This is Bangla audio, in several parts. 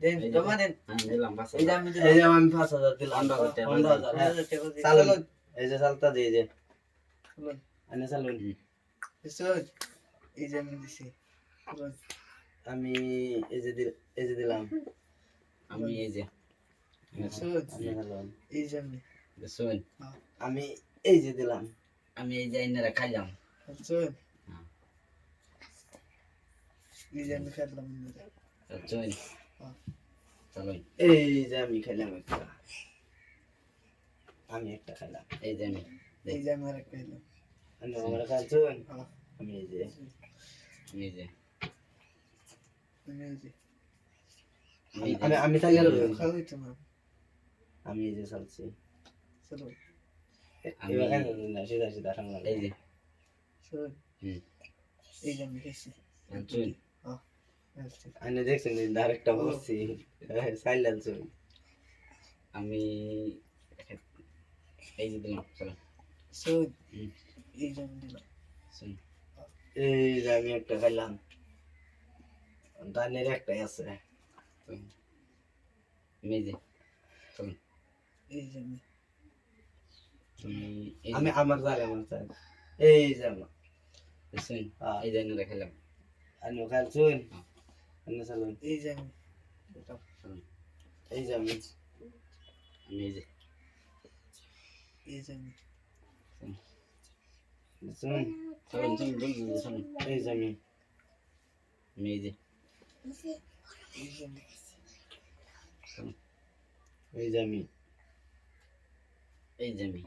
দেন এই যে- জমা দেন আমি দিলাম এই যে আমি এই যে দিলাম আমি পাঁচ হাজার দিলাম পনেরো হাজার টাকা পনেরো হাজার হ্যাঁ চালুন চালুন এই যে চালতা দিয়ে যে চালুন চালুন এই যে আমি দিছি আমি এই যে এই যে দিলাম আমি এই যে দিছুন আনে চালুন এই যে আমি এই যে দিলাম আমি এই যে এনারা খাইলাম হ্যাঁ। এই যে আমি হ্যাঁ। এই যে আমি খাইলাম একটা। আমি একটা খাইলাম এই যে আমি এই যে আমি আরেকটা খেলাম। আমি আমার হ্যাঁ। আমি এই যে আমি এই যে। আমি এই যে। আমি তাই গেলাম খাওয়াই তো না আমি এই যে চালছি চলুন আমি- না সিধা সিধা সামনে এই যে। এই যে আমি খেয়েছি দেখুন খেয়েছি আমি দেখছেন ডাইরেক্টটা বলছি সাইলেন্স আমি এই যে দিলাম এই যে আমি একটা খাইলাম দানের একটাই আছে। যে চলুন এই যে আমি। আমি আমার জায়গা আমার জায়গা। এই যে আমার। হ্যাঁ। এই যে এনারা খাইলাম আমি খাইছুন হ্যাঁ। আমি চালুন এই যে আমি এই যে আমি আমি এই যে এই যে আমি শুন চলুন চলুন জলদি জলদি চলুন এই যে আমি আমি এই যে এই যে আমি এই যে আমি এই যে আমি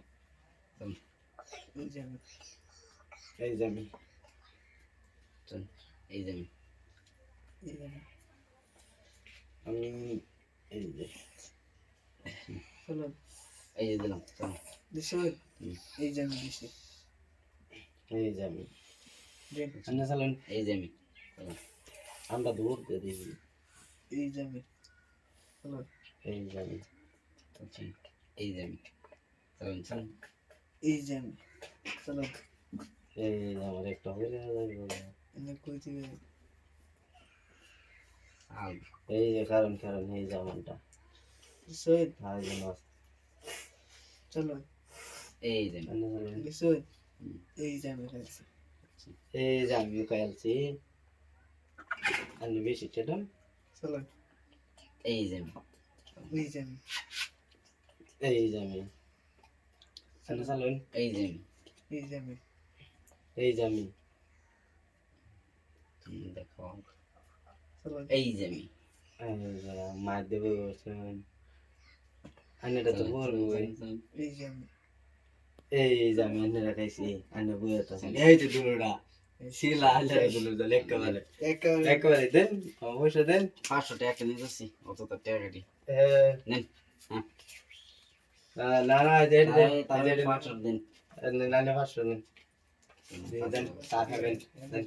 এই যে আমি এই যে আমি আমি এই যে আমি এই যে দিলাম চলুন দিছুন এই যে আমি দিছি। এই যে আমি। আমি চালুন এই যে আমি। আমরা দূর দিয়ে দিই। এই যে আমি। চলুন এই যে আমি। এই যে আমি। চলুন চলুন এই যে আমি। চলুন এই আমার একটা হয়ে যাবে কই দিবে? এই যে কারণ কারণ এই দিছুন আর যে মাছ চলুন এই যে দিছুন এই আমি খাইছি এই আমি খাইছি আমি বেশি চেটাম চলুন এই যে এই যে এই যে আমি আমি এই যে এই যে এই তুমি দেখো এই যে আমি। মার দেবো আমি এটা তো বলব এই যে আমি। এই যে আমি আন্নে খাইছি আন্নে বই আছে এই যে দুলুটা শিলা আল্লাহ লেখা বলে একেবারে। একেবারে। দেন অবশ্যই দেন। পাঁচশো টাকা কিনে দিচ্ছি অত তো টাকা কাটি নেন। হ্যাঁ না না দেন দেন দেন পাঁচশো দিন। নালে পাঁচশো দেন। দেন দেন।